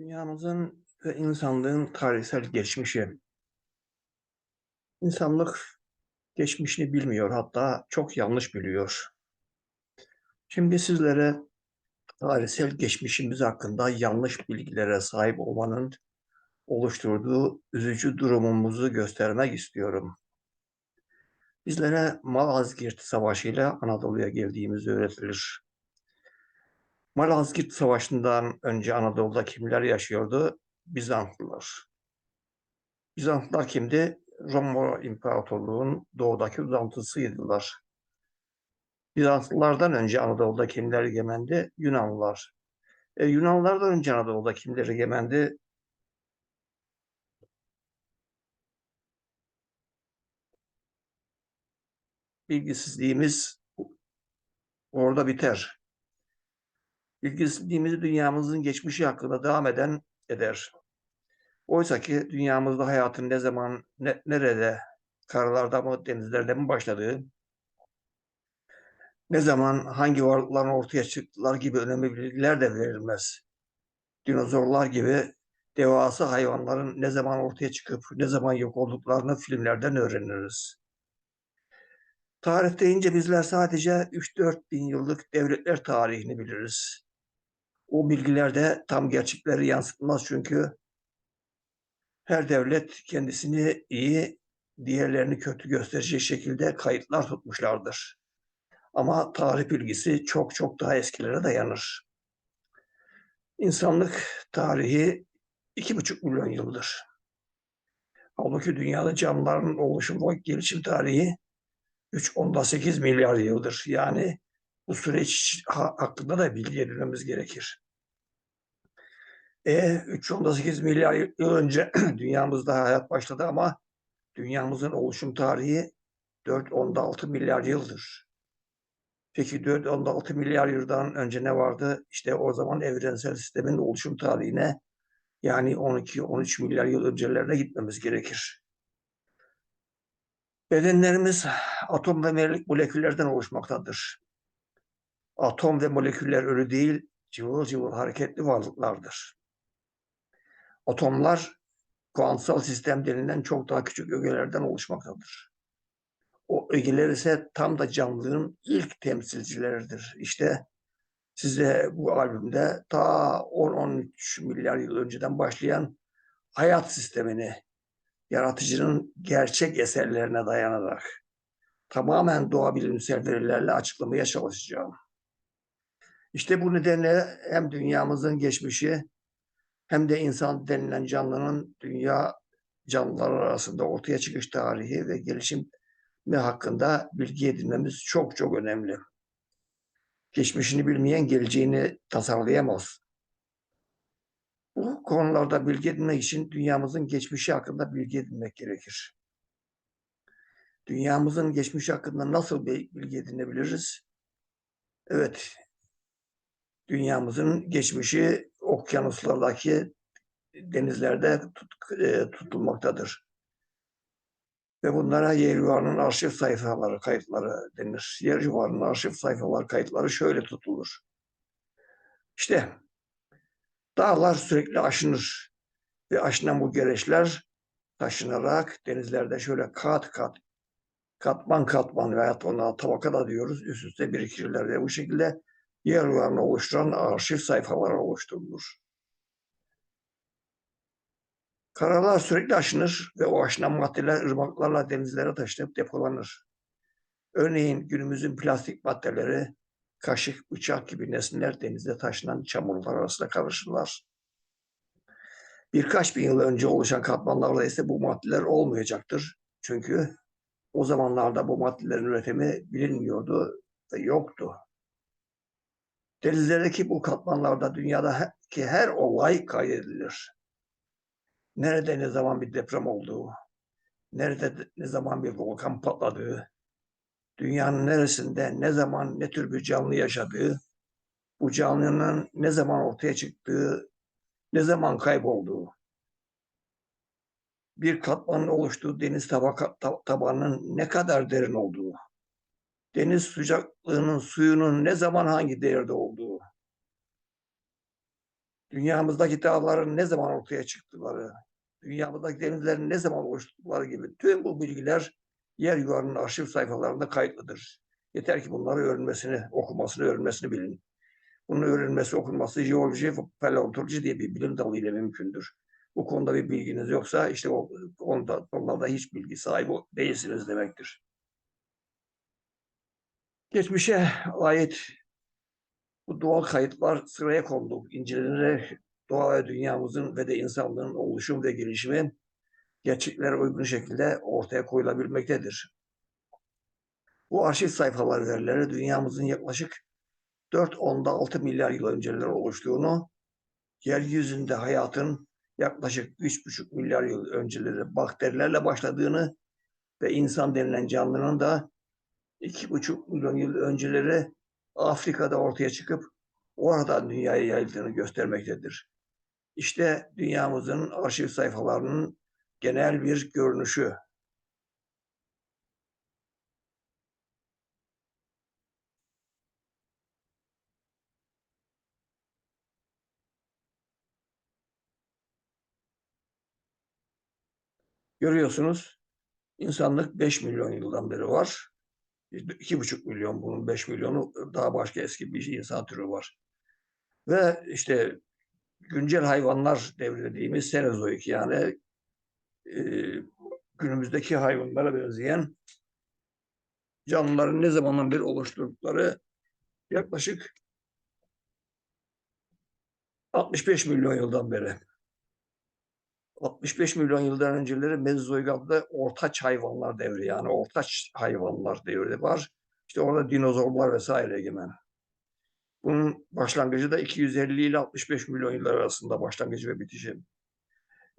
Dünyamızın ve insanlığın tarihsel geçmişi. İnsanlık geçmişini bilmiyor, hatta çok yanlış biliyor. Şimdi sizlere tarihsel geçmişimiz hakkında yanlış bilgilere sahip olmanın oluşturduğu üzücü durumumuzu göstermek istiyorum. Bizlere Malazgirt Savaşı ile Anadolu'ya geldiğimiz öğretilir. Malazgirt Savaşı'ndan önce Anadolu'da kimler yaşıyordu? Bizantlılar. Bizantlılar kimdi? Roma İmparatorluğu'nun doğudaki uzantısıydılar. Bizantlılardan önce Anadolu'da kimler egemendi? Yunanlılar. E, Yunanlılardan önce Anadolu'da kimler egemendi? Bilgisizliğimiz orada biter. Bilgisizliğimiz dünyamızın geçmişi hakkında devam eden eder. Oysa ki dünyamızda hayatın ne zaman, ne, nerede, karalarda mı, denizlerde mi başladığı, ne zaman hangi varlıkların ortaya çıktılar gibi önemli bilgiler de verilmez. Dinozorlar gibi devasa hayvanların ne zaman ortaya çıkıp ne zaman yok olduklarını filmlerden öğreniriz. Tarih deyince bizler sadece 3-4 bin yıllık devletler tarihini biliriz. O bilgiler de tam gerçekleri yansıtmaz çünkü her devlet kendisini iyi, diğerlerini kötü gösterecek şekilde kayıtlar tutmuşlardır. Ama tarih bilgisi çok çok daha eskilere dayanır. İnsanlık tarihi iki buçuk milyon yıldır. Halbuki dünyada canlıların oluşum ve gelişim tarihi 3.8 milyar yıldır. Yani bu süreç hakkında da bilgi edinmemiz gerekir. E 3.8 milyar yıl önce dünyamızda hayat başladı ama dünyamızın oluşum tarihi 4.6 milyar yıldır. Peki 4.6 milyar yıldan önce ne vardı? İşte o zaman evrensel sistemin oluşum tarihine yani 12-13 milyar yıl öncelerine gitmemiz gerekir. Bedenlerimiz atom ve moleküllerden oluşmaktadır. Atom ve moleküller ölü değil, cıvıl cıvıl hareketli varlıklardır. Atomlar kuantsal sistem denilen çok daha küçük ögelerden oluşmaktadır. O ögeler ise tam da canlılığın ilk temsilcileridir. İşte size bu albümde ta 10-13 milyar yıl önceden başlayan hayat sistemini yaratıcının gerçek eserlerine dayanarak tamamen doğa bilimsel verilerle açıklamaya çalışacağım. İşte bu nedenle hem dünyamızın geçmişi hem de insan denilen canlının dünya canlıları arasında ortaya çıkış tarihi ve gelişimi hakkında bilgi edinmemiz çok çok önemli. Geçmişini bilmeyen geleceğini tasarlayamaz. Bu konularda bilgi edinmek için dünyamızın geçmişi hakkında bilgi edinmek gerekir. Dünyamızın geçmişi hakkında nasıl bilgi edinebiliriz? Evet, dünyamızın geçmişi okyanuslardaki denizlerde tut, e, tutulmaktadır. Ve bunlara yer yuvarının arşiv sayfaları, kayıtları denir. Yer yuvarının arşiv sayfaları, kayıtları şöyle tutulur. İşte dağlar sürekli aşınır ve aşınan bu gereçler taşınarak denizlerde şöyle kat kat, katman katman veya ona tabaka da diyoruz üst üste birikirler ve bu şekilde yer yuvarını oluşturan arşiv sayfaları oluşturulur. Karalar sürekli aşınır ve o aşınan maddeler ırmaklarla denizlere taşınıp depolanır. Örneğin günümüzün plastik maddeleri, kaşık, bıçak gibi nesneler denizde taşınan çamurlar arasında karışırlar. Birkaç bin yıl önce oluşan katmanlarda ise bu maddeler olmayacaktır. Çünkü o zamanlarda bu maddelerin üretimi bilinmiyordu ve yoktu. Denizlerdeki bu katmanlarda dünyadaki her olay kaydedilir. Nerede ne zaman bir deprem olduğu, nerede ne zaman bir volkan patladığı, dünyanın neresinde ne zaman ne tür bir canlı yaşadığı, bu canlının ne zaman ortaya çıktığı, ne zaman kaybolduğu, bir katmanın oluştuğu deniz tabaka, tabanının ne kadar derin olduğu, deniz sıcaklığının suyunun ne zaman hangi değerde olduğu, dünyamızdaki dağların ne zaman ortaya çıktıkları, dünyamızdaki denizlerin ne zaman oluştukları gibi tüm bu bilgiler yer yuvarının arşiv sayfalarında kayıtlıdır. Yeter ki bunları öğrenmesini, okumasını, öğrenmesini bilin. Bunun öğrenmesi, okunması jeoloji paleontoloji diye bir bilim dalı ile mümkündür. Bu konuda bir bilginiz yoksa işte o konuda, konuda hiç bilgi sahibi değilsiniz demektir. Geçmişe ait bu doğal kayıtlar sıraya kondu, incelenerek doğa ve dünyamızın ve de insanlığın oluşum ve gelişimi gerçeklere uygun şekilde ortaya koyulabilmektedir. Bu arşiv sayfaları verileri dünyamızın yaklaşık 4.6 milyar yıl önceler oluştuğunu, yeryüzünde hayatın yaklaşık 3,5 milyar yıl önceleri bakterilerle başladığını ve insan denilen canlının da 2,5 milyon yıl önceleri Afrika'da ortaya çıkıp oradan dünyaya yayıldığını göstermektedir. İşte dünyamızın arşiv sayfalarının genel bir görünüşü. Görüyorsunuz insanlık 5 milyon yıldan beri var. 2,5 milyon bunun 5 milyonu daha başka eski bir insan türü var. Ve işte güncel hayvanlar devri dediğimiz Senozoik yani e, günümüzdeki hayvanlara benzeyen canlıların ne zamandan beri oluşturdukları yaklaşık 65 milyon yıldan beri. 65 milyon yıldan önceleri Mezozoik adlı ortaç hayvanlar devri yani ortaç hayvanlar devri var. İşte orada dinozorlar vesaire egemen. Bunun başlangıcı da 250 ile 65 milyon yıllar arasında başlangıcı ve bitişi.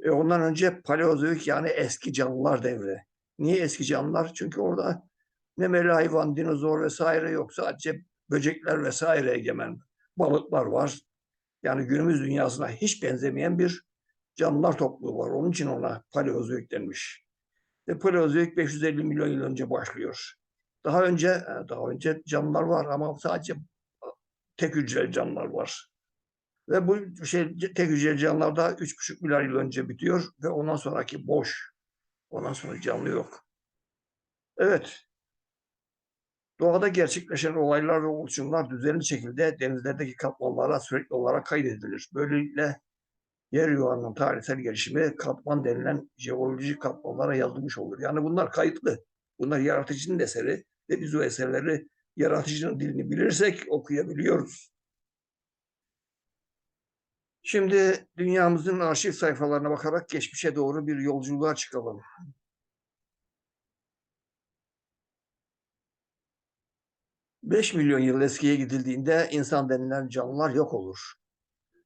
E ondan önce Paleozoik yani eski canlılar devri. Niye eski canlılar? Çünkü orada memeli hayvan, dinozor vesaire yok. Sadece böcekler vesaire egemen. Balıklar var. Yani günümüz dünyasına hiç benzemeyen bir canlılar topluluğu var. Onun için ona Paleozoik denmiş. Ve Paleozoik 550 milyon yıl önce başlıyor. Daha önce e, daha önce canlılar var ama sadece tek hücreli canlılar var. Ve bu şey tek hücreli canlılarda 3,5 milyar yıl önce bitiyor ve ondan sonraki boş. Ondan sonra canlı yok. Evet. Doğada gerçekleşen olaylar ve oluşumlar düzenli şekilde denizlerdeki katmanlara sürekli olarak kaydedilir. Böylelikle yer yuvarının tarihsel gelişimi katman denilen jeolojik katmanlara yazılmış olur. Yani bunlar kayıtlı. Bunlar yaratıcının eseri ve biz o eserleri yaratıcının dilini bilirsek okuyabiliyoruz. Şimdi dünyamızın arşiv sayfalarına bakarak geçmişe doğru bir yolculuğa çıkalım. Beş milyon yıl eskiye gidildiğinde insan denilen canlılar yok olur.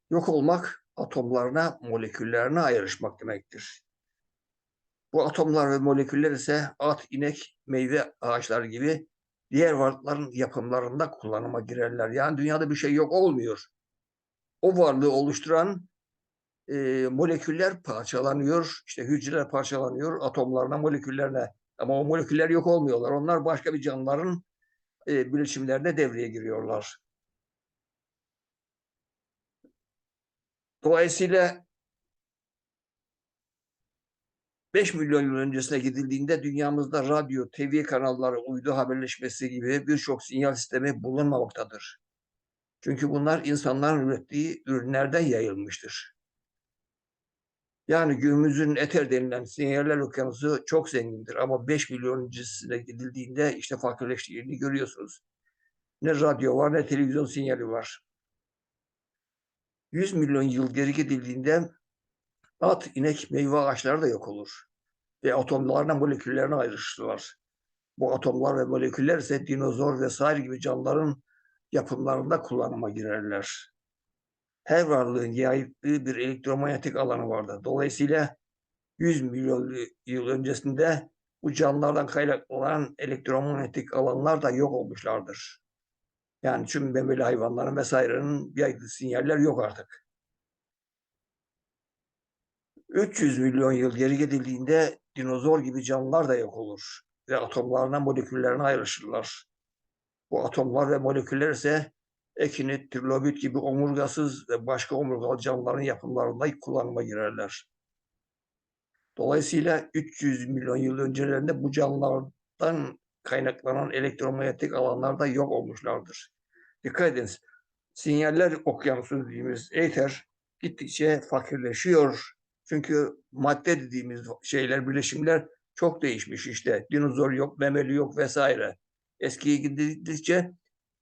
Yok olmak atomlarına, moleküllerine ayrışmak demektir. Bu atomlar ve moleküller ise at, inek, meyve ağaçları gibi diğer varlıkların yapımlarında kullanıma girerler. Yani dünyada bir şey yok olmuyor. O varlığı oluşturan e, moleküller parçalanıyor, işte hücreler parçalanıyor atomlarına, moleküllerine. Ama o moleküller yok olmuyorlar. Onlar başka bir canlıların e, bileşimlerine devreye giriyorlar. Dolayısıyla 5 milyon yıl öncesine gidildiğinde dünyamızda radyo, TV kanalları, uydu haberleşmesi gibi birçok sinyal sistemi bulunmamaktadır. Çünkü bunlar insanların ürettiği ürünlerden yayılmıştır. Yani günümüzün eter denilen sinyaller okyanusu çok zengindir ama 5 milyon öncesine gidildiğinde işte fakirleştiğini görüyorsunuz. Ne radyo var ne televizyon sinyali var. 100 milyon yıl geri gidildiğinde at, inek, meyve ağaçları da yok olur. Ve atomlarına, moleküllerine ayrıştılar. Bu atomlar ve moleküller ise dinozor vesaire gibi canlıların yapımlarında kullanıma girerler. Her varlığın yaydığı bir elektromanyetik alanı vardır. Dolayısıyla 100 milyon yıl öncesinde bu canlılardan kaynaklanan elektromanyetik alanlar da yok olmuşlardır. Yani tüm memeli hayvanların vesairenin yaydığı sinyaller yok artık. 300 milyon yıl geri gidildiğinde dinozor gibi canlılar da yok olur ve atomlarına moleküllerine ayrışırlar. Bu atomlar ve moleküller ise ekinit, trilobit gibi omurgasız ve başka omurgalı canlıların yapımlarında kullanıma girerler. Dolayısıyla 300 milyon yıl öncelerinde bu canlılardan kaynaklanan elektromanyetik alanlar da yok olmuşlardır. Dikkat ediniz. Sinyaller okyanusu dediğimiz ether gittikçe fakirleşiyor. Çünkü madde dediğimiz şeyler, bileşimler çok değişmiş işte. Dinozor yok, memeli yok vesaire. Eskiye gidildikçe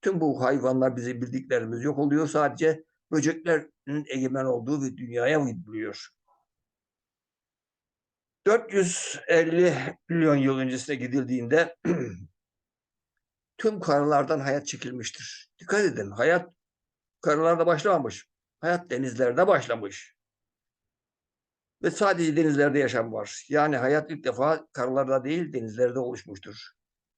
tüm bu hayvanlar bizim bildiklerimiz yok oluyor. Sadece böceklerin egemen olduğu bir dünyaya gidiliyor. 450 milyon yıl öncesine gidildiğinde tüm karalardan hayat çekilmiştir. Dikkat edin, hayat karalarda başlamamış. Hayat denizlerde başlamış. Ve sadece denizlerde yaşam var. Yani hayat ilk defa karalarda değil denizlerde oluşmuştur.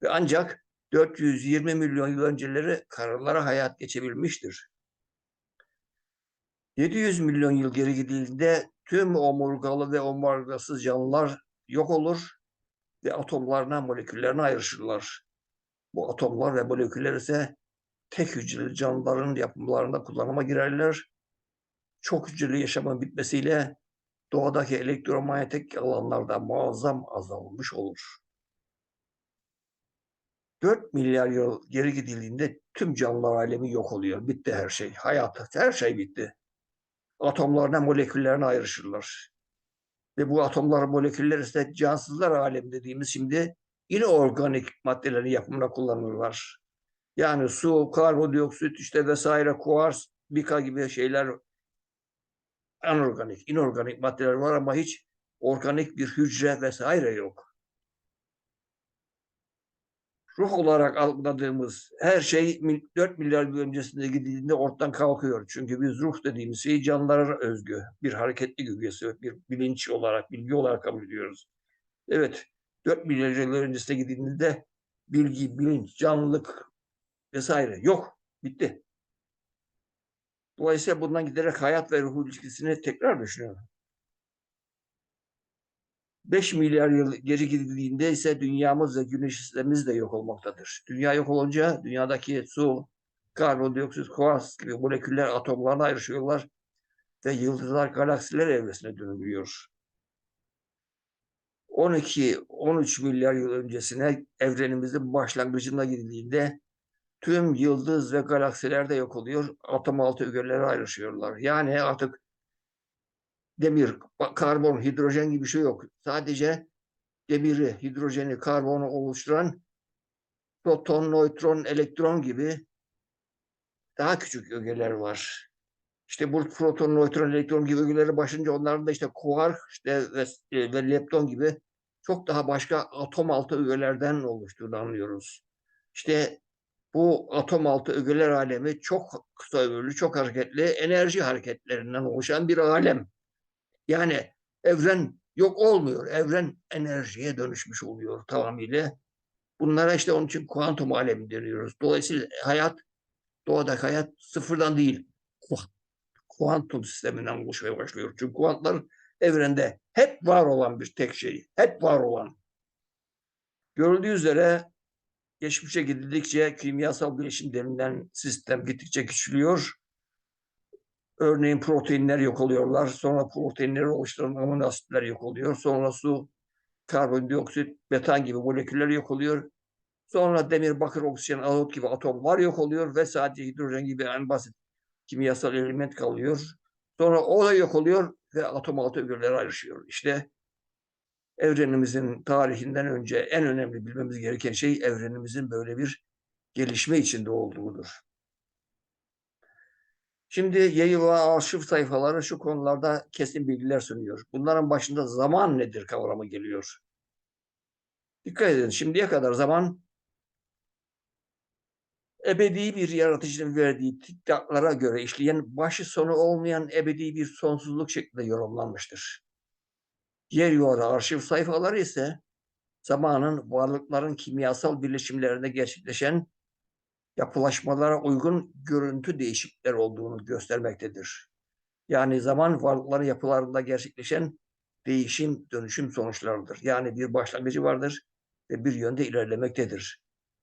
Ve ancak 420 milyon yıl önceleri karalara hayat geçebilmiştir. 700 milyon yıl geri gidildiğinde tüm omurgalı ve omurgasız canlılar yok olur ve atomlarına, moleküllerine ayrışırlar. Bu atomlar ve moleküller ise tek hücreli canlıların yapımlarında kullanıma girerler. Çok hücreli yaşamın bitmesiyle doğadaki elektromanyetik alanlarda muazzam azalmış olur. 4 milyar yıl geri gidildiğinde tüm canlılar alemi yok oluyor. Bitti her şey. Hayat, her şey bitti. Atomlarına, moleküllerine ayrışırlar. Ve bu atomlar, moleküller ise cansızlar alemi dediğimiz şimdi inorganik maddelerin yapımına kullanılırlar. Yani su, karbondioksit işte vesaire, kuars, bika gibi şeyler anorganik, inorganik maddeler var ama hiç organik bir hücre vesaire yok. Ruh olarak algıladığımız her şey 4 milyar yıl öncesinde gidildiğinde ortadan kalkıyor. Çünkü biz ruh dediğimiz şey canlılara özgü, bir hareketli gügesi, bir bilinç olarak, bilgi olarak kabul ediyoruz. Evet, 4 milyar yıl öncesine gidildiğinde bilgi, bilinç, canlılık vesaire yok, bitti. Dolayısıyla bundan giderek hayat ve ruh ilişkisini tekrar düşünüyorum. 5 milyar yıl geri gidildiğinde ise dünyamız ve güneş sistemimiz de yok olmaktadır. Dünya yok olunca dünyadaki su, karbondioksit, kuars gibi moleküller atomlarına ayrışıyorlar ve yıldızlar galaksiler evresine dönülüyor. 12-13 milyar yıl öncesine evrenimizin başlangıcına gidildiğinde tüm yıldız ve galaksiler de yok oluyor. Atom altı ögelere ayrışıyorlar. Yani artık demir, karbon, hidrojen gibi bir şey yok. Sadece demiri, hidrojeni, karbonu oluşturan proton, nötron, elektron gibi daha küçük ögeler var. İşte bu proton, nötron, elektron gibi ögeleri başınca onların da işte kuark işte ve, ve lepton gibi çok daha başka atom altı ögelerden oluştuğunu anlıyoruz. İşte bu atom altı ögeler alemi çok kısa ömürlü, çok hareketli enerji hareketlerinden oluşan bir alem. Yani evren yok olmuyor. Evren enerjiye dönüşmüş oluyor tamamıyla. Bunlara işte onun için kuantum alemi deniyoruz. Dolayısıyla hayat, doğadaki hayat sıfırdan değil. Kuantum sisteminden oluşmaya başlıyor. Çünkü kuantlar evrende hep var olan bir tek şey. Hep var olan. Görüldüğü üzere geçmişe gidildikçe kimyasal bileşim denilen sistem gittikçe küçülüyor. Örneğin proteinler yok oluyorlar. Sonra proteinleri oluşturan amino asitler yok oluyor. Sonra su, karbondioksit, metan gibi moleküller yok oluyor. Sonra demir, bakır, oksijen, azot gibi atomlar yok oluyor ve sadece hidrojen gibi en basit kimyasal element kalıyor. Sonra o da yok oluyor ve atom altı ögeleri ayrışıyor. İşte evrenimizin tarihinden önce en önemli bilmemiz gereken şey evrenimizin böyle bir gelişme içinde olduğudur. Şimdi yayılan arşiv sayfaları şu konularda kesin bilgiler sunuyor. Bunların başında zaman nedir kavramı geliyor. Dikkat edin şimdiye kadar zaman ebedi bir yaratıcının verdiği diktatlara göre işleyen başı sonu olmayan ebedi bir sonsuzluk şeklinde yorumlanmıştır. Yer yuvarı arşiv sayfaları ise zamanın varlıkların kimyasal birleşimlerinde gerçekleşen yapılaşmalara uygun görüntü değişiklikler olduğunu göstermektedir. Yani zaman varlıkların yapılarında gerçekleşen değişim, dönüşüm sonuçlarıdır. Yani bir başlangıcı vardır ve bir yönde ilerlemektedir.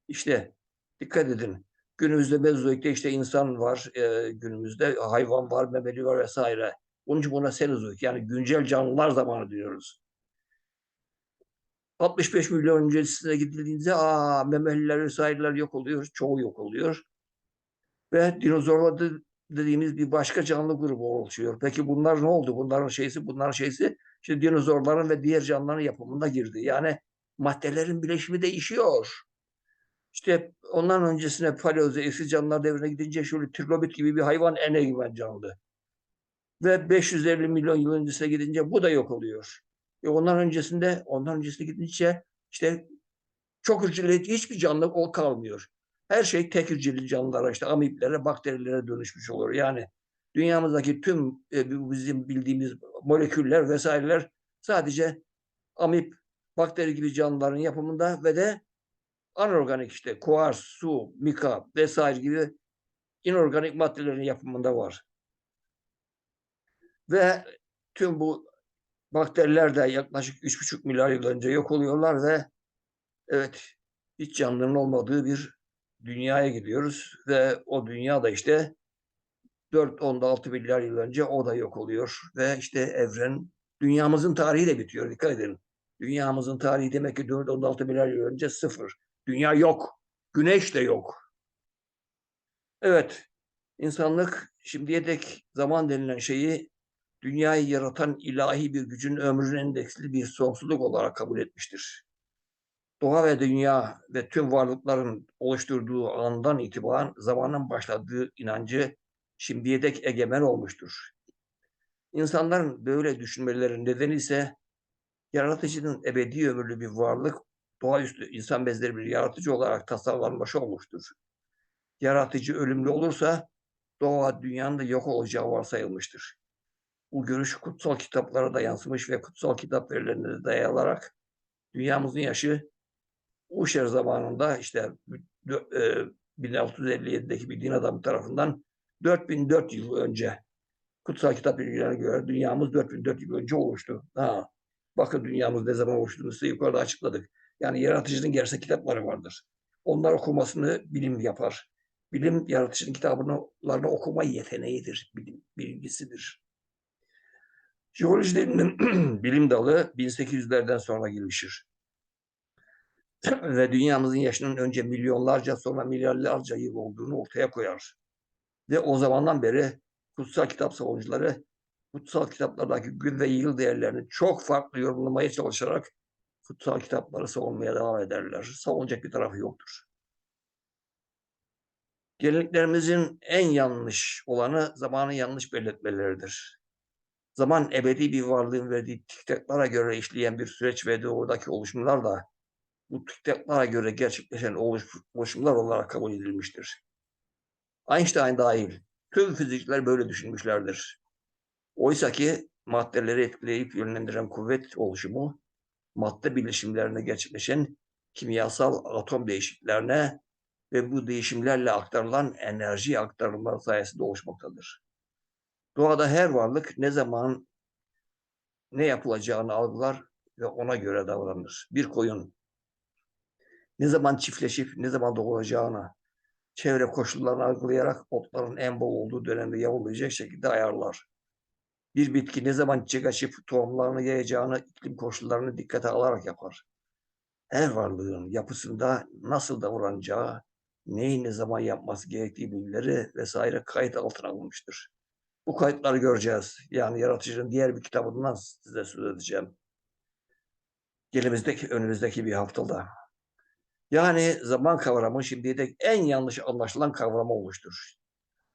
İşte dikkat edin. Günümüzde Mezozoik'te işte insan var, e, günümüzde hayvan var, memeli var vesaire. Onun için buna Senozoik yani güncel canlılar zamanı diyoruz. 65 milyon öncesine gidildiğinde aa memeliler vesaireler yok oluyor, çoğu yok oluyor. Ve dinozorlar dediğimiz bir başka canlı grubu oluşuyor. Peki bunlar ne oldu? Bunların şeysi, bunların şeysi işte dinozorların ve diğer canlıların yapımında girdi. Yani maddelerin bileşimi değişiyor. İşte ondan öncesine paleozoik canlılar devrine gidince şöyle trilobit gibi bir hayvan en egemen canlı. Ve 550 milyon yıl öncesine gidince bu da yok oluyor. E ondan öncesinde, ondan öncesine gidince işte çok hücreli hiçbir canlı o kalmıyor. Her şey tek hücreli canlılara, işte amiplere, bakterilere dönüşmüş olur. Yani dünyamızdaki tüm e, bizim bildiğimiz moleküller vesaireler sadece amip, bakteri gibi canlıların yapımında ve de anorganik işte kuars, su, mika vesaire gibi inorganik maddelerin yapımında var. Ve tüm bu bakteriler de yaklaşık 3,5 milyar yıl önce yok oluyorlar ve evet hiç canlının olmadığı bir dünyaya gidiyoruz ve o dünya da işte 4-16 milyar yıl önce o da yok oluyor ve işte evren dünyamızın tarihi de bitiyor dikkat edin. Dünyamızın tarihi demek ki 4-16 milyar yıl önce sıfır. Dünya yok. Güneş de yok. Evet, insanlık şimdiye dek zaman denilen şeyi dünyayı yaratan ilahi bir gücün ömrün endeksli bir sonsuzluk olarak kabul etmiştir. Doğa ve dünya ve tüm varlıkların oluşturduğu andan itibaren zamanın başladığı inancı şimdiye dek egemen olmuştur. İnsanların böyle düşünmelerinin nedeni ise yaratıcının ebedi ömürlü bir varlık, doğaüstü insan bezleri bir yaratıcı olarak tasarlanmış olmuştur. Yaratıcı ölümlü olursa doğa dünyanın da yok olacağı varsayılmıştır. Bu görüş kutsal kitaplara da yansımış ve kutsal kitap verilerine de dayalarak dünyamızın yaşı Uşer zamanında işte 1657'deki bir din adamı tarafından 4004 yıl önce kutsal kitap bilgilerine göre dünyamız 4004 yıl önce oluştu. Ha, bakın dünyamız ne zaman oluştuğunu size yukarıda açıkladık. Yani yaratıcının gerçek kitapları vardır. Onlar okumasını bilim yapar. Bilim yaratıcının kitaplarını okuma yeteneğidir, bilim, bilgisidir. Jeoloji denilen bilim dalı 1800'lerden sonra gelişir. Ve dünyamızın yaşının önce milyonlarca sonra milyarlarca yıl olduğunu ortaya koyar. Ve o zamandan beri kutsal kitap savunucuları kutsal kitaplardaki gün ve yıl değerlerini çok farklı yorumlamaya çalışarak kutsal kitapları savunmaya devam ederler. Savunacak bir tarafı yoktur. Geleneklerimizin en yanlış olanı zamanı yanlış belirtmeleridir. Zaman ebedi bir varlığın verdiği tiktaklara göre işleyen bir süreç ve oradaki oluşumlar da bu tiktaklara göre gerçekleşen oluşumlar olarak kabul edilmiştir. Einstein dahil tüm fizikçiler böyle düşünmüşlerdir. Oysa ki maddeleri etkileyip yönlendiren kuvvet oluşumu madde bileşimlerine gerçekleşen kimyasal atom değişikliklerine ve bu değişimlerle aktarılan enerji aktarımları sayesinde oluşmaktadır. Doğada her varlık ne zaman ne yapılacağını algılar ve ona göre davranır. Bir koyun ne zaman çiftleşip ne zaman doğulacağını çevre koşullarını algılayarak otların en bol olduğu dönemde yavrulayacak şekilde ayarlar. Bir bitki ne zaman çiçek açıp tohumlarını yayacağını iklim koşullarını dikkate alarak yapar. Her varlığın yapısında nasıl davranacağı, neyi ne zaman yapması gerektiği bilgileri vesaire kayıt altına alınmıştır. Bu kayıtları göreceğiz. Yani yaratıcının diğer bir kitabından size söz edeceğim. Gelimizdeki, önümüzdeki bir haftada. Yani zaman kavramı şimdiye dek en yanlış anlaşılan kavramı oluşturur.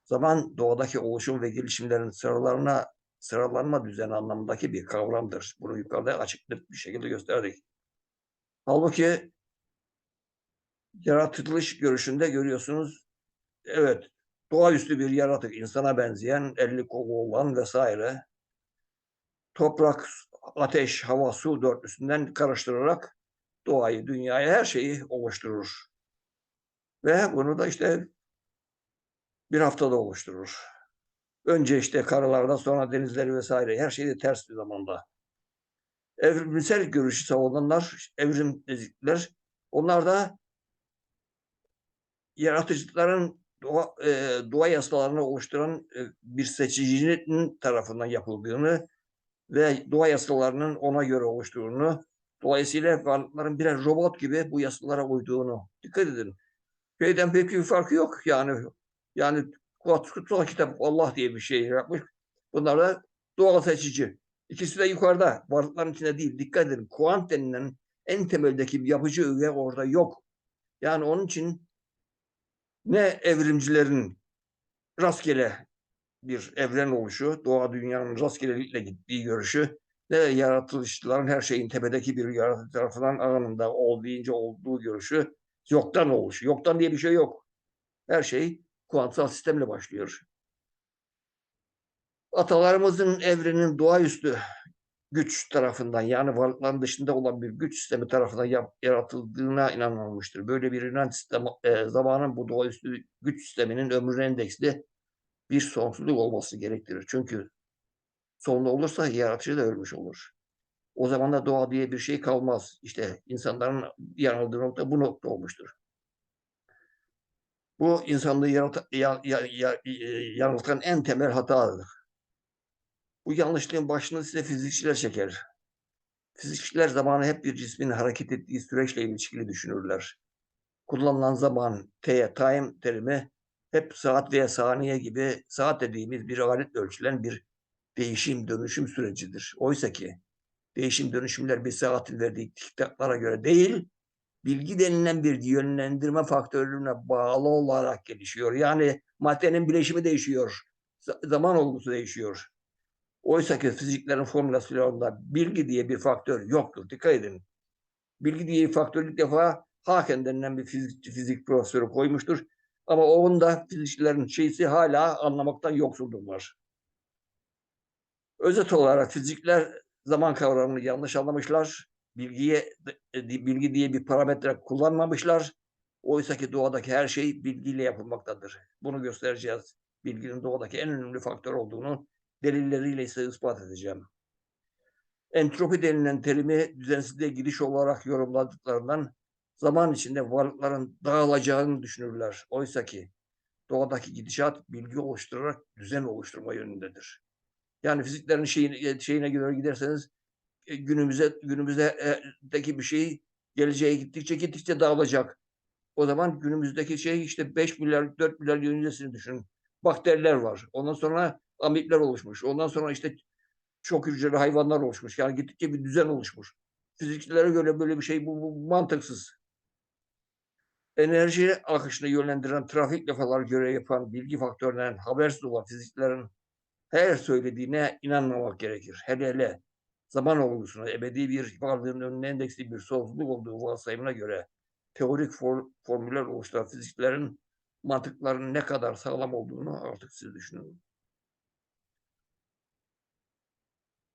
Zaman doğadaki oluşum ve gelişimlerin sıralarına sıralanma düzeni anlamındaki bir kavramdır. Bunu yukarıda açık bir şekilde gösterdik. Halbuki yaratılış görüşünde görüyorsunuz. Evet, doğaüstü bir yaratık, insana benzeyen, elli kolu olan vesaire. Toprak, ateş, hava, su dörtlüsünden karıştırarak doğayı, dünyayı, her şeyi oluşturur. Ve bunu da işte bir haftada oluşturur. Önce işte karalardan sonra denizleri vesaire her şey de ters bir zamanda. Evrimsel görüşü savunanlar, evrim dedikler, onlar da yaratıcıların doğa, e, doğa yasalarını oluşturan e, bir seçicinin tarafından yapıldığını ve doğa yasalarının ona göre oluştuğunu, dolayısıyla varlıkların birer robot gibi bu yasalara uyduğunu dikkat edin. Şeyden pek bir farkı yok yani. Yani kutsal kitap Allah diye bir şey yapmış. Bunlar da doğal seçici. İkisi de yukarıda. Varlıkların içinde değil. Dikkat edin. Kuant denilen en temeldeki bir yapıcı öge orada yok. Yani onun için ne evrimcilerin rastgele bir evren oluşu, doğa dünyanın rastgelelikle gittiği görüşü, ne de yaratılışçıların her şeyin tepedeki bir yaratıcı tarafından anında ol deyince olduğu görüşü yoktan oluşu. Yoktan diye bir şey yok. Her şey kuantsal sistemle başlıyor. Atalarımızın evrenin doğaüstü güç tarafından yani varlıkların dışında olan bir güç sistemi tarafından yaratıldığına inanılmıştır. Böyle bir inanç sistemi, e, zamanın bu doğaüstü güç sisteminin ömrü endeksli bir sonsuzluk olması gerektirir. Çünkü sonlu olursa yaratıcı da ölmüş olur. O zaman da doğa diye bir şey kalmaz. İşte insanların yanıldığı nokta bu nokta olmuştur. Bu insanlığı yarat ya, ya, ya, yanıltan en temel hatadır. Bu yanlışlığın başını size fizikçiler çeker. Fizikçiler zamanı hep bir cismin hareket ettiği süreçle ilişkili düşünürler. Kullanılan zaman, t, time terimi hep saat veya saniye gibi saat dediğimiz bir aletle ölçülen bir değişim, dönüşüm sürecidir. Oysa ki değişim dönüşümler bir saatin verdiği tiktaklara göre değil, bilgi denilen bir yönlendirme faktörüne bağlı olarak gelişiyor. Yani maddenin bileşimi değişiyor, zaman olgusu değişiyor. Oysa ki fiziklerin formülasyonunda bilgi diye bir faktör yoktur. Dikkat edin. Bilgi diye bir faktör ilk defa Haken denilen bir fizik, fizik profesörü koymuştur. Ama onun da fizikçilerin şeysi hala anlamaktan yoksuldurlar. Özet olarak fizikler zaman kavramını yanlış anlamışlar. Bilgiye e, bilgi diye bir parametre kullanmamışlar. Oysa ki doğadaki her şey bilgiyle yapılmaktadır. Bunu göstereceğiz. Bilginin doğadaki en önemli faktör olduğunu delilleriyle ise ispat edeceğim. Entropi denilen terimi düzensizliğe gidiş olarak yorumladıklarından zaman içinde varlıkların dağılacağını düşünürler. Oysa ki doğadaki gidişat bilgi oluşturarak düzen oluşturma yönündedir. Yani fiziklerin şeyine, şeyine göre giderseniz günümüze günümüzdeki bir şey geleceğe gittikçe gittikçe dağılacak. O zaman günümüzdeki şey işte 5 milyar 4 milyar yıl öncesini düşünün. Bakteriler var. Ondan sonra amipler oluşmuş. Ondan sonra işte çok hücreli hayvanlar oluşmuş. Yani gittikçe bir düzen oluşmuş. Fizikçilere göre böyle bir şey bu, bu mantıksız. Enerji akışını yönlendiren trafik defalar göre yapan bilgi faktöründen habersiz olan fiziklerin her söylediğine inanmamak gerekir. Hele hele zaman olgusuna ebedi bir varlığın önüne endeksli bir sonsuzluk olduğu varsayımına göre teorik for, formüller oluşturan fiziklerin mantıklarının ne kadar sağlam olduğunu artık siz düşünün.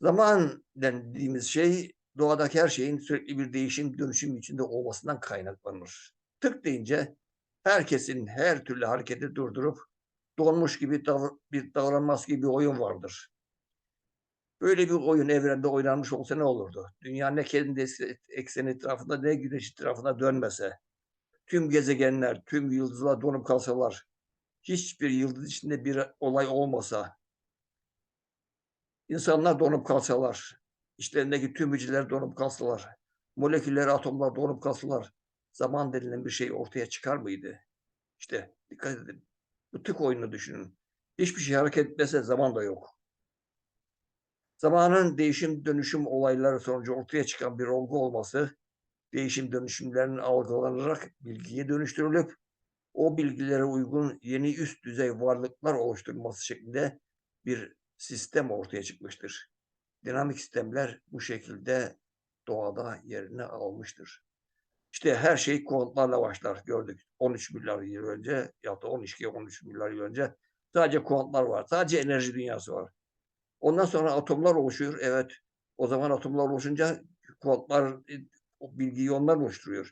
Zaman dediğimiz şey doğadaki her şeyin sürekli bir değişim dönüşüm içinde olmasından kaynaklanır. Tık deyince herkesin her türlü hareketi durdurup donmuş gibi davr bir davranması gibi bir oyun vardır. Böyle bir oyun evrende oynanmış olsa ne olurdu? Dünya ne kendi ekseni etrafında ne güneş etrafında dönmese, tüm gezegenler, tüm yıldızlar donup kalsalar, hiçbir yıldız içinde bir olay olmasa, insanlar donup kalsalar, içlerindeki tüm hücreler donup kalsalar, moleküller, atomlar donup kalsalar, zaman denilen bir şey ortaya çıkar mıydı? İşte dikkat edin. Bu tık oyunu düşünün. Hiçbir şey hareket etmese zaman da yok. Zamanın değişim dönüşüm olayları sonucu ortaya çıkan bir olgu olması, değişim dönüşümlerinin algılanarak bilgiye dönüştürülüp, o bilgilere uygun yeni üst düzey varlıklar oluşturulması şeklinde bir sistem ortaya çıkmıştır. Dinamik sistemler bu şekilde doğada yerini almıştır. İşte her şey kuantlarla başlar gördük. 13 milyar yıl önce ya da 12-13 milyar yıl önce sadece kuantlar var. Sadece enerji dünyası var. Ondan sonra atomlar oluşuyor. Evet. O zaman atomlar oluşunca kuantlar o bilgiyi onlar oluşturuyor.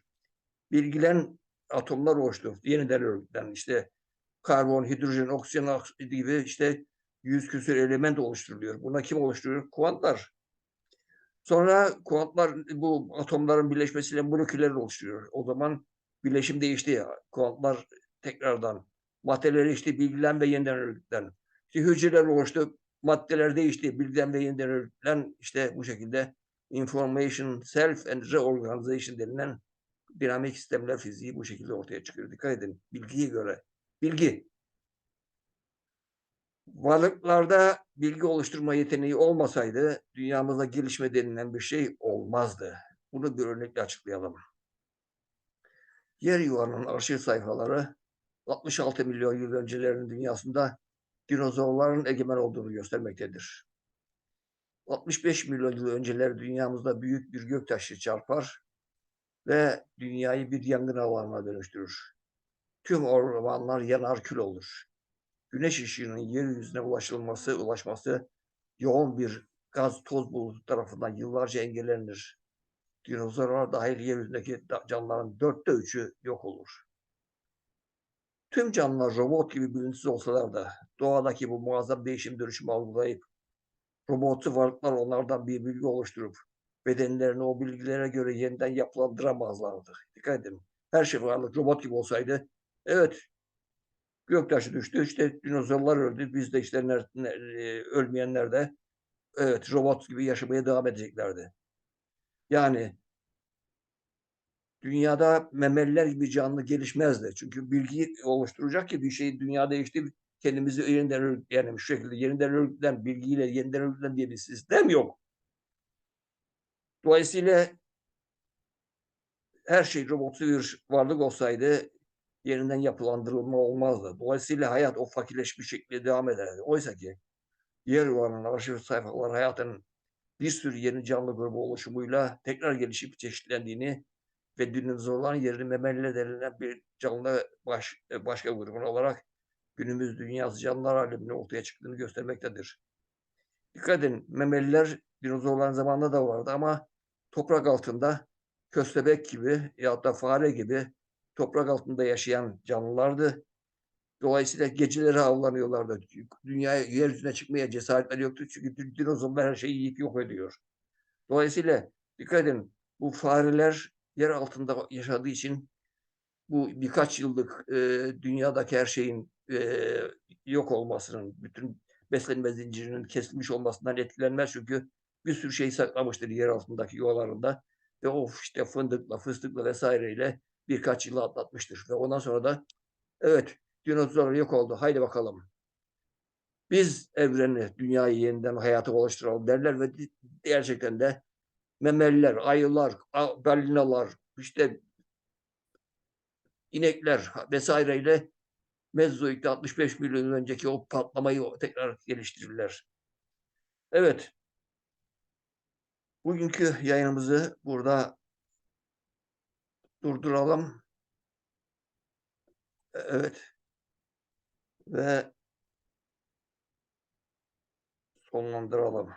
Bilgilen atomlar oluştu. Yeniden örgütlen işte karbon, hidrojen, oksijen gibi işte yüz küsur element oluşturuluyor. Buna kim oluşturuyor? Kuantlar. Sonra kuantlar bu atomların birleşmesiyle moleküller oluşturuyor. O zaman birleşim değişti ya. Kuantlar tekrardan. İşte bilgilen ve yeniden örgütlen. İşte hücreler oluştu, maddeler değişti, yeniden örgütlen. İşte bu şekilde information, self and reorganization denilen dinamik sistemler fiziği bu şekilde ortaya çıkıyor. Dikkat edin. Bilgiye göre. Bilgi. Varlıklarda bilgi oluşturma yeteneği olmasaydı dünyamızda gelişme denilen bir şey olmazdı. Bunu bir örnekle açıklayalım. Yer yuvarının arşiv sayfaları 66 milyon yıl öncelerinin dünyasında dinozorların egemen olduğunu göstermektedir. 65 milyon yıl önceler dünyamızda büyük bir göktaşı çarpar ve dünyayı bir yangın alanına dönüştürür. Tüm ormanlar yanar kül olur. Güneş ışığının yeryüzüne ulaşılması, ulaşması yoğun bir gaz toz bulutu tarafından yıllarca engellenir. Dinozorlar dahil yeryüzündeki canlıların dörtte üçü yok olur. Tüm canlılar robot gibi bilinçsiz olsalar da doğadaki bu muazzam değişim dönüşümü algılayıp robotsu varlıklar onlardan bir bilgi oluşturup bedenlerini o bilgilere göre yeniden yapılandıramazlardı. Dikkat edin. Her şey varlık robot gibi olsaydı evet göktaşı düştü işte dinozorlar öldü biz de işte ner, ner, e, ölmeyenler de evet robot gibi yaşamaya devam edeceklerdi. Yani dünyada memeliler gibi canlı gelişmezdi. Çünkü bilgi oluşturacak ki bir şey dünya değişti kendimizi yeniden örgütleyelim. Şu şekilde yeniden örgütlen bilgiyle yeniden örgütlen diye bir sistem yok. Dolayısıyla her şey robotsu bir varlık olsaydı yeniden yapılandırılma olmazdı. Dolayısıyla hayat o fakirleşmiş şekilde devam ederdi. Oysa ki yer yuvarının arşiv sayfaları hayatın bir sürü yeni canlı grubu oluşumuyla tekrar gelişip çeşitlendiğini ve dinozorların yerini memeliler denilen bir canlı baş, başka grubun olarak günümüz dünyası canlılar aleminde ortaya çıktığını göstermektedir. Dikkat edin, memeliler dinozorların zamanında da vardı ama toprak altında köstebek gibi ya da fare gibi toprak altında yaşayan canlılardı. Dolayısıyla geceleri avlanıyorlardı. Dünyaya, yeryüzüne çıkmaya cesaretleri yoktu. Çünkü dinozorlar her şeyi yiyip yok ediyor. Dolayısıyla dikkat edin bu fareler yer altında yaşadığı için bu birkaç yıllık e, dünyadaki her şeyin e, yok olmasının, bütün beslenme zincirinin kesilmiş olmasından etkilenmez. Çünkü bir sürü şey saklamıştır yer altındaki yuvalarında. Ve o işte fındıkla, fıstıkla vesaireyle birkaç yılı atlatmıştır. Ve ondan sonra da evet dinozorlar yok oldu. Haydi bakalım. Biz evreni, dünyayı yeniden hayata oluşturalım derler ve gerçekten de memeliler, ayılar, balinalar, işte inekler vesaireyle Mezzoik'te 65 milyon önceki o patlamayı tekrar geliştirirler. Evet. Bugünkü yayınımızı burada durduralım. Evet. Ve sonlandıralım.